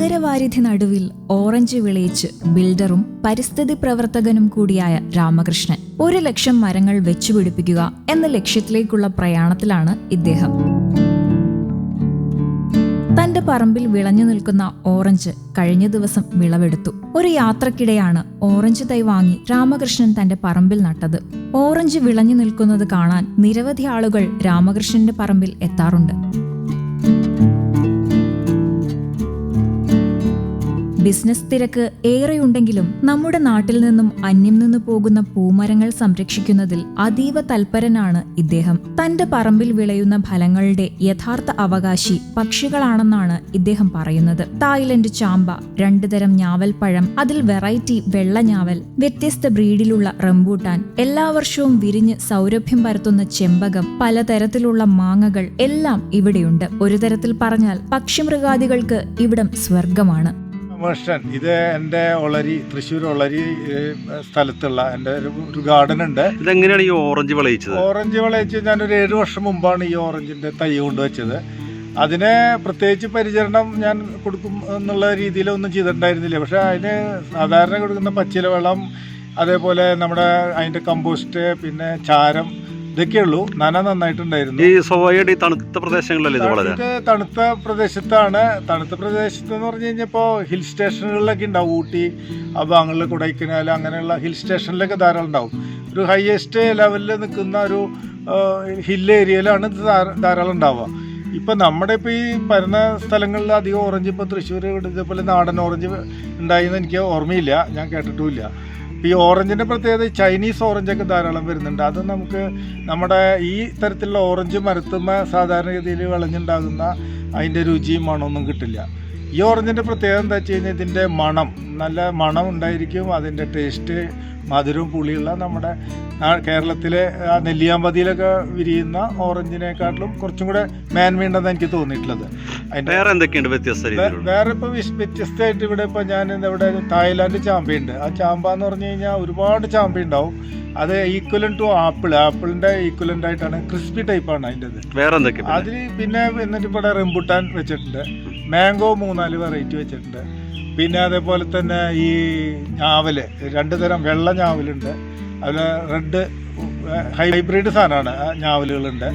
പരിധി നടുവിൽ ഓറഞ്ച് വിളയിച്ച് ബിൽഡറും പരിസ്ഥിതി പ്രവർത്തകനും കൂടിയായ രാമകൃഷ്ണൻ ഒരു ലക്ഷം മരങ്ങൾ വെച്ചുപിടിപ്പിക്കുക എന്ന ലക്ഷ്യത്തിലേക്കുള്ള പ്രയാണത്തിലാണ് ഇദ്ദേഹം. തന്റെ പറമ്പിൽ വിളഞ്ഞു നിൽക്കുന്ന ഓറഞ്ച് കഴിഞ്ഞ ദിവസം വിളവെടുത്തു. ഒരു യാത്രക്കിടെയാണ് ഓറഞ്ച് തൈ വാങ്ങി രാമകൃഷ്ണൻ തന്റെ പറമ്പിൽ നട്ടത്. ഓറഞ്ച് വിളഞ്ഞു നിൽക്കുന്നത് കാണാൻ നിരവധി ആളുകൾ രാമകൃഷ്ണന്റെ പറമ്പിൽ എത്താറുണ്ട്. ബിസിനസ് തിരക്ക് ഏറെയുണ്ടെങ്കിലും നമ്മുടെ നാട്ടിൽ നിന്നും അന്യം നിന്ന് പോകുന്ന പൂമരങ്ങൾ സംരക്ഷിക്കുന്നതിൽ അതീവ തൽപരനാണ് ഇദ്ദേഹം. തന്റെ പറമ്പിൽ വിളയുന്ന ഫലങ്ങളുടെ യഥാർത്ഥ അവകാശി പക്ഷികളാണെന്നാണ് ഇദ്ദേഹം പറയുന്നത്. തായ്ലൻഡ് ചാമ്പ രണ്ടു തരം ഞാവൽപ്പഴം അതിൽ വെറൈറ്റി വെള്ള വ്യത്യസ്ത ബ്രീഡിലുള്ള റംബൂട്ടാൻ എല്ലാ വർഷവും വിരിഞ്ഞ് സൗരഭ്യം പരത്തുന്ന ചെമ്പകം പലതരത്തിലുള്ള മാങ്ങകൾ എല്ലാം ഇവിടെയുണ്ട്. ഒരു തരത്തിൽ പറഞ്ഞാൽ പക്ഷിമൃഗാദികൾക്ക് ഇവിടം സ്വർഗമാണ് കമേഴ്ഷ്യൻ ഇത് എന്റെ ഒളരി തൃശ്ശൂർ ഒളരി സ്ഥലത്തുള്ള എന്റെ ഒരു ഗാർഡൻ ഉണ്ട്. ഇതെങ്ങനെയാണ് ഈ ഓറഞ്ച് വിളയിച്ചത്? ഓറഞ്ച് വിളയിച്ച് ഒരു ഏഴ് വർഷം മുമ്പാണ് ഈ ഓറഞ്ചിന്റെ തൈ കൊണ്ടുവച്ചത്. അതിനെ പ്രത്യേകിച്ച് പരിചരണം ഞാൻ കൊടുക്കും എന്നുള്ള രീതിയിലൊന്നും ചെയ്തിട്ടുണ്ടായിരുന്നില്ല. പക്ഷേ അതിന് സാധാരണ കൊടുക്കുന്ന പച്ചില വെള്ളം അതേപോലെ നമ്മുടെ അതിന്റെ കമ്പോസ്റ്റ് പിന്നെ ചാരം ഇതൊക്കെയുള്ളൂ നന നന്നായിട്ടുണ്ടായിരുന്നു. ഈ സ്വാഭാവികമായിട്ട് ഈ തണുത്ത പ്രദേശങ്ങളിലല്ലേ ഇത് വളരെ? ഇത് തണുത്ത പ്രദേശത്താണ്. തണുത്ത പ്രദേശത്ത് എന്ന് പറഞ്ഞു കഴിഞ്ഞപ്പോ ഹിൽ സ്റ്റേഷനുകളിലൊക്കെ ഉണ്ടാവും ഊട്ടി ആ ഭാഗങ്ങളിൽ കൊടൈക്കനാൽ അങ്ങനെയുള്ള ഹിൽ സ്റ്റേഷനിലൊക്കെ ധാരാളം ഉണ്ടാവും. ഒരു ഹയസ്റ്റ് ലെവലിൽ നിൽക്കുന്ന ഒരു ഹിൽ ഏരിയയിലാണ് ഇത് ധാര- ധാരാളം ഉണ്ടാവുക. ഇപ്പം നമ്മുടെ ഇപ്പോൾ ഈ പരന്ന സ്ഥലങ്ങളിൽ അധികം ഓറഞ്ച് ഇപ്പോൾ തൃശ്ശൂർ ഇതേപോലെ നാടൻ ഓറഞ്ച് ഉണ്ടായിന്ന് എനിക്ക് ഓർമ്മയില്ല. ഞാൻ കേട്ടിട്ടുമില്ല. ഇപ്പം ഈ ഓറഞ്ചിന്റെ പ്രത്യേകത ചൈനീസ് ഓറഞ്ചൊക്കെ ധാരാളം വരുന്നുണ്ട്. അത് നമുക്ക് നമ്മുടെ ഈ തരത്തിലുള്ള ഓറഞ്ച് മരത്തുമ്മ സാധാരണഗതിയിൽ വിളഞ്ഞുണ്ടാകുന്ന അതിന്റെ രുചിയും മണമൊന്നും കിട്ടില്ല. ഈ ഓറഞ്ചിന്റെ പ്രത്യേകത എന്താ വെച്ച് കഴിഞ്ഞാൽ ഇതിന്റെ മണം. നല്ല മണം ഉണ്ടായിരിക്കും അതിന്റെ ടേസ്റ്റ് മധുരവും പുളിയുള്ള നമ്മുടെ കേരളത്തിലെ ആ നെല്ലിയാമ്പതിയിലൊക്കെ വിരിയുന്ന ഓറഞ്ചിനെക്കാട്ടിലും കുറച്ചും കൂടെ മേന്മയുണ്ടെന്ന് എനിക്ക് തോന്നിയിട്ടുള്ളത്. അതിന്റെ വേറെ എന്തൊക്കെയുണ്ട് വ്യത്യസ്ത വേറെ ഇപ്പോൾ വ്യത്യസ്തമായിട്ട് ഇവിടെ ഇപ്പോൾ ഞാൻ ഇവിടെ തായ്ലാൻഡ് ചാമ്പയുണ്ട്. ആ ചാമ്പ എന്ന് പറഞ്ഞു കഴിഞ്ഞാൽ ഒരുപാട് ചാമ്പ ഉണ്ടാവും. അത് ഈക്വലൻ ടു ആപ്പിൾ ആപ്പിളിന്റെ ഈക്വലന്റ് ആയിട്ടാണ് ക്രിസ്പി ടൈപ്പാണ് അതിന്റെ വേറെ? അതിൽ പിന്നെ? എന്നിട്ട് ഇവിടെ റെമ്പുട്ടാൻ വെച്ചിട്ടുണ്ട്. മാംഗോ മൂന്നാൽ വെറൈറ്റി വെച്ചിട്ടുണ്ട്. പിന്നെ അതേപോലെ തന്നെ ഈ ഞാവൽ രണ്ട് തരം വെള്ള ഞാവലുണ്ട്. അതിൽ റെഡ് ഹൈബ്രിഡ് സാധനമാണ് ഞാവലുകളുണ്ട്.